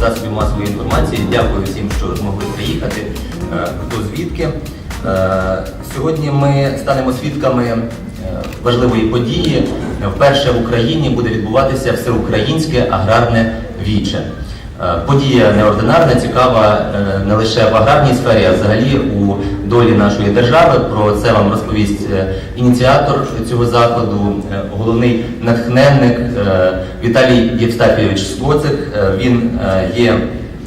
засобів масової інформації. Дякую всім, що змогли приїхати, е, хто звідки. Е, сьогодні ми станемо свідками е, важливої події. Вперше в Україні буде відбуватися всеукраїнське аграрне віче. Е, Подія неординарна, цікава е, не лише в аграрній сфері, а взагалі у долі нашої держави. Про це вам розповість е, ініціатор цього е, головний натхненник Віталій Євстафійович Скоцик. Він є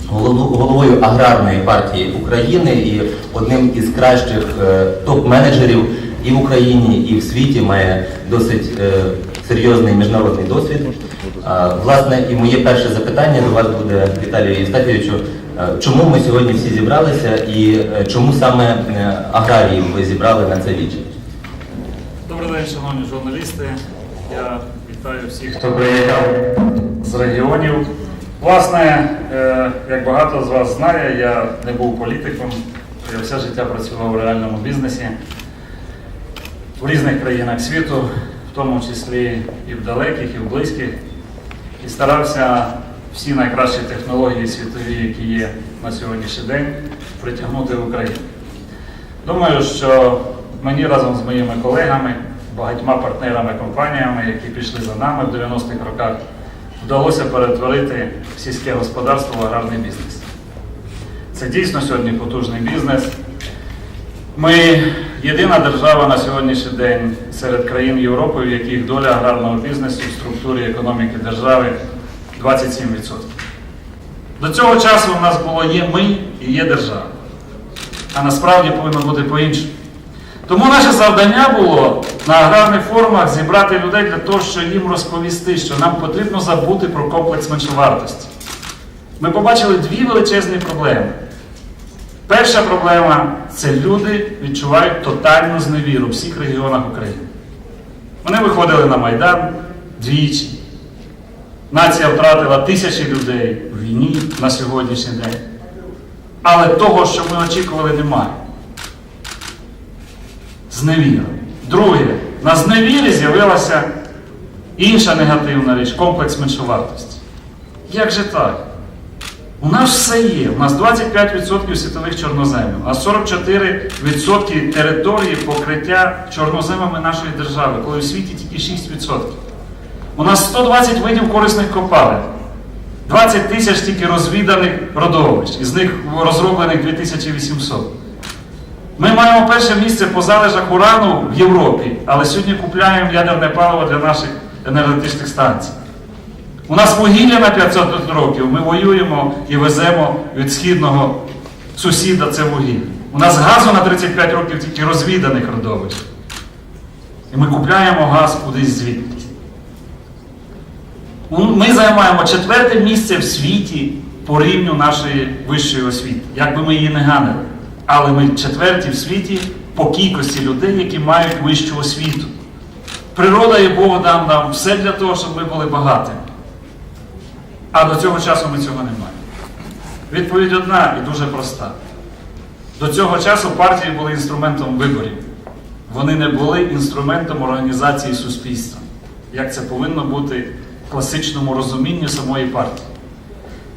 головою аграрної партії України і одним із кращих топ-менеджерів і в Україні, і в світі має досить серйозний міжнародний досвід. Власне, і моє перше запитання до вас буде, Віталію Євстафійовичу. Е, Чому ми сьогодні всі зібралися і е, чому саме е, аграріїв ви зібрали на це віче? Добрий день, шановні журналісти. Я вітаю всіх, хто приїхав з регіонів. Власне, як багато з вас знає, я не був політиком, я все життя працював у реальному бізнесі в різних країнах світу, в тому числі і в далеких, і в близьких, і старався всі найкращі технології світові, які є на сьогоднішній день, притягнути в Україну. Думаю, що мені разом з моїми колегами, багатьма партнерами, компаніями, які пішли за нами в 90-х роках, вдалося перетворити сільське господарство в аграрний бізнес. Це дійсно сьогодні потужний бізнес. Ми єдина держава на сьогоднішній день серед країн Європи, в яких доля аграрного бізнесу в структурі економіки держави 27%. До цього часу у нас було є ми і є держава а насправді повинно бути по-іншому. Тому наше завдання було на аграрних форумах зібрати людей для того, щоб їм розповісти, що нам потрібно забути про комплекс меншовартості. Ми побачили дві величезні проблеми. Перша проблема це люди відчувають тотальну зневіру в всіх регіонах України. Вони виходили на Майдан двічі. Нація втратила тисячі людей в війні на сьогоднішній день. Але того, що ми очікували, немає. Зневіра. Друге, на зневірі з'явилася інша негативна річ комплекс меншовартості. Як же так? У нас все є. У нас 25% світових чорноземів, а 44% території покриття чорноземами нашої держави, коли у світі тільки 6%. У нас 120 видів корисних копалин. 20 тисяч тільки розвіданих родовищ, із них розроблених 2800. Ми маємо перше місце по залежах урану в Європі, але сьогодні купляємо ядерне паливо для наших енергетичних станцій. У нас вугілля на 500 років, ми воюємо і веземо від східного сусіда це вугілля. У нас газу на 35 років тільки розвіданих родовищ. І ми купляємо газ кудись звідти. Ми займаємо четверте місце в світі по рівню нашої вищої освіти, як би ми її не ганили. Але ми четверті в світі по кількості людей, які мають вищу освіту. Природа і Бог дав нам все для того, щоб ми були багатими. А до цього часу ми цього не маємо. Відповідь одна і дуже проста. До цього часу партії були інструментом виборів. Вони не були інструментом організації суспільства, як це повинно бути в класичному розумінні самої партії.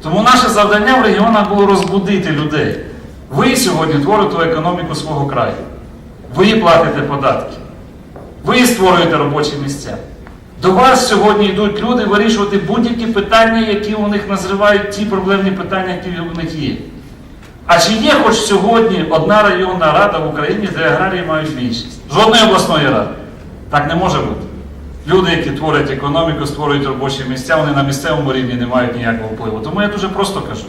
Тому наше завдання в регіонах було розбудити людей. Ви сьогодні творите економіку свого краю. Ви платите податки. Ви створюєте робочі місця. До вас сьогодні йдуть люди вирішувати будь-які питання, які у них називають ті проблемні питання, які у них є. А чи є хоч сьогодні одна районна рада в Україні, де аграрії мають більшість? Жодної обласної ради. Так не може бути. Люди, які творять економіку, створюють робочі місця, вони на місцевому рівні не мають ніякого впливу. Тому я дуже просто кажу: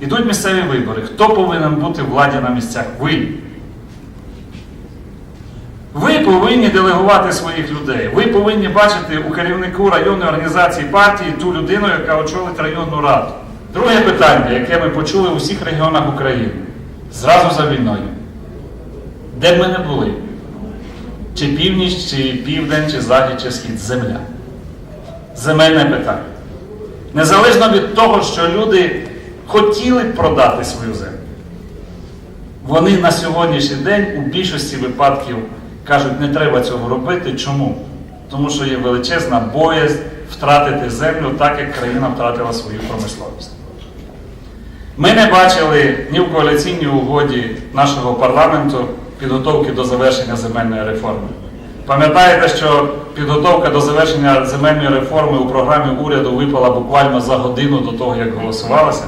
ідуть місцеві вибори. Хто повинен бути в владі на місцях? Ви. Ви повинні делегувати своїх людей. Ви повинні бачити у керівнику районної організації партії ту людину, яка очолить районну раду. Друге питання, яке ми почули у всіх регіонах України, зразу за війною. Де б ми не були? Чи північ, чи південь, чи захід, чи схід земля. Земельне питання. Незалежно від того, що люди хотіли б продати свою землю, вони на сьогоднішній день у більшості випадків кажуть, не треба цього робити. Чому? Тому що є величезна боязнь втратити землю так, як країна втратила свою промисловість. Ми не бачили ні в коаліційній угоді нашого парламенту підготовки до завершення земельної реформи. Пам'ятаєте, що підготовка до завершення земельної реформи у програмі уряду випала буквально за годину до того, як голосувалося.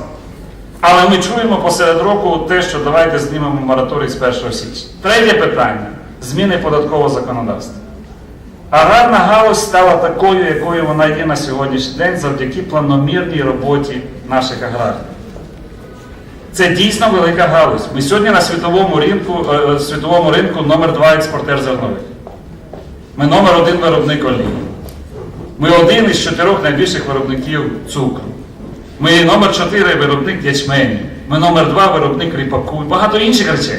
Але ми чуємо посеред року те, що давайте знімемо мораторій з 1 січня. Третє питання зміни податкового законодавства. Аграрна галузь стала такою, якою вона є на сьогоднішній день завдяки планомірній роботі наших аграрів. Це дійсно велика галузь. Ми сьогодні на світовому ринку, е, світовому ринку номер два експортер зернових. Ми номер один виробник олії. Ми один із чотирьох найбільших виробників цукру. Ми номер 4 виробник ячменю. Ми номер 2 виробник ріпаку і багато інших речей.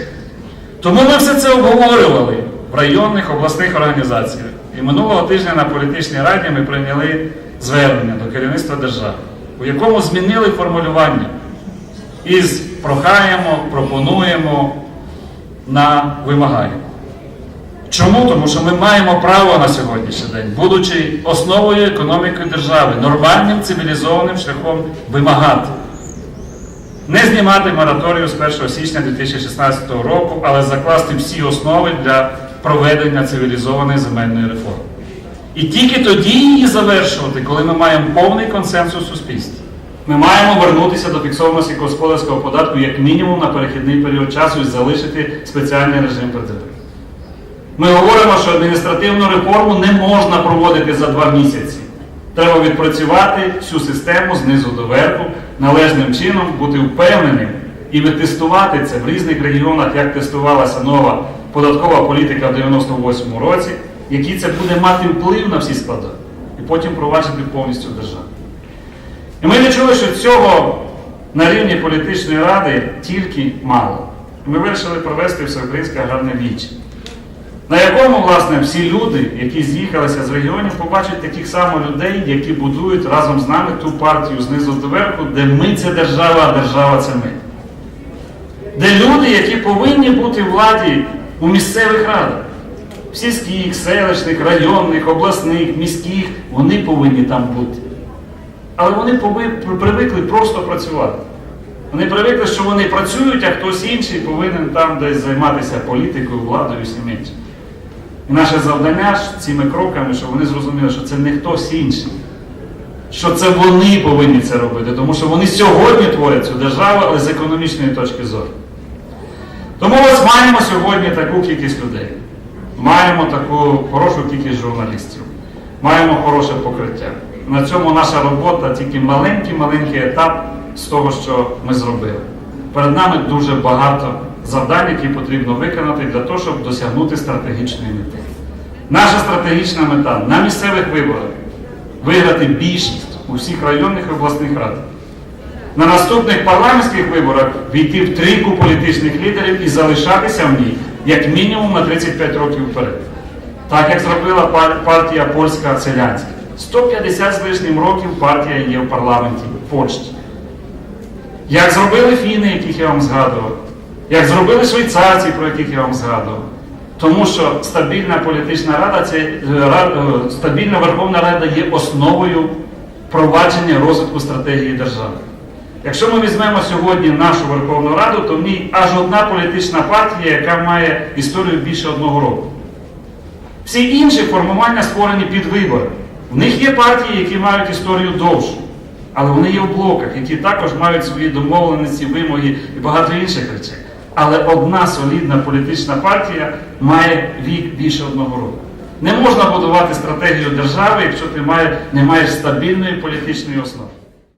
Тому ми все це обговорювали в районних обласних організаціях. І минулого тижня на політичній раді ми прийняли звернення до керівництва держави, у якому змінили формулювання із прохаємо, пропонуємо на вимагаємо. Чому? Тому що ми маємо право на сьогоднішній день, будучи основою економіки держави, нормальним цивілізованим шляхом вимагати. Не знімати мораторію з 1 січня 2016 року, але закласти всі основи для проведення цивілізованої земельної реформи. І тільки тоді її завершувати, коли ми маємо повний консенсус у суспільстві. Ми маємо вернутися до фіксованого сільськогосподарського податку як мінімум на перехідний період часу і залишити спеціальний режим процедури. Ми говоримо, що адміністративну реформу не можна проводити за два місяці. Треба відпрацювати всю систему знизу до верху, належним чином бути впевненим і відтестувати це в різних регіонах, як тестувалася нова податкова політика в 98-му році, який це буде мати вплив на всі склади, і потім проваджити повністю державу. І ми не чули, що цього на рівні політичної ради тільки мало. Ми вирішили провести всеукраїнське аграрне віче на якому, власне, всі люди, які з'їхалися з регіонів, побачать таких само людей, які будують разом з нами ту партію знизу до верху, де ми це держава, а держава це ми. Де люди, які повинні бути владі у місцевих радах, сільських, селищних, районних, обласних, міських, вони повинні там бути. Але вони привикли просто працювати. Вони привикли, що вони працюють, а хтось інший повинен там десь займатися політикою, владою і всім іншим. І наше завдання цими кроками, щоб вони зрозуміли, що це не хтось інший, що це вони повинні це робити, тому що вони сьогодні творять цю державу, але з економічної точки зору. Тому ось маємо сьогодні таку кількість людей, маємо таку хорошу кількість журналістів, маємо хороше покриття. На цьому наша робота тільки маленький-маленький етап з того, що ми зробили. Перед нами дуже багато завдань, які потрібно виконати для того, щоб досягнути стратегічної мети. Наша стратегічна мета на місцевих виборах виграти більшість у всіх районних і обласних радах. На наступних парламентських виборах війти в трійку політичних лідерів і залишатися в ній як мінімум на 35 років вперед. Так як зробила партія польська селянська. 150 з лишнім років партія є в парламенті в Польщі. Як зробили фіни, яких я вам згадував, як зробили швейцарці, про яких я вам згадував. Тому що стабільна політична рада, це е, е, стабільна Верховна Рада є основою провадження розвитку стратегії держави. Якщо ми візьмемо сьогодні нашу Верховну Раду, то в ній аж одна політична партія, яка має історію більше одного року. Всі інші формування створені під вибори. В них є партії, які мають історію довшу, але вони є в блоках, які також мають свої домовленості, вимоги і багато інших речей. Але одна солідна політична партія має вік більше одного року. Не можна будувати стратегію держави, якщо ти не маєш стабільної політичної основи.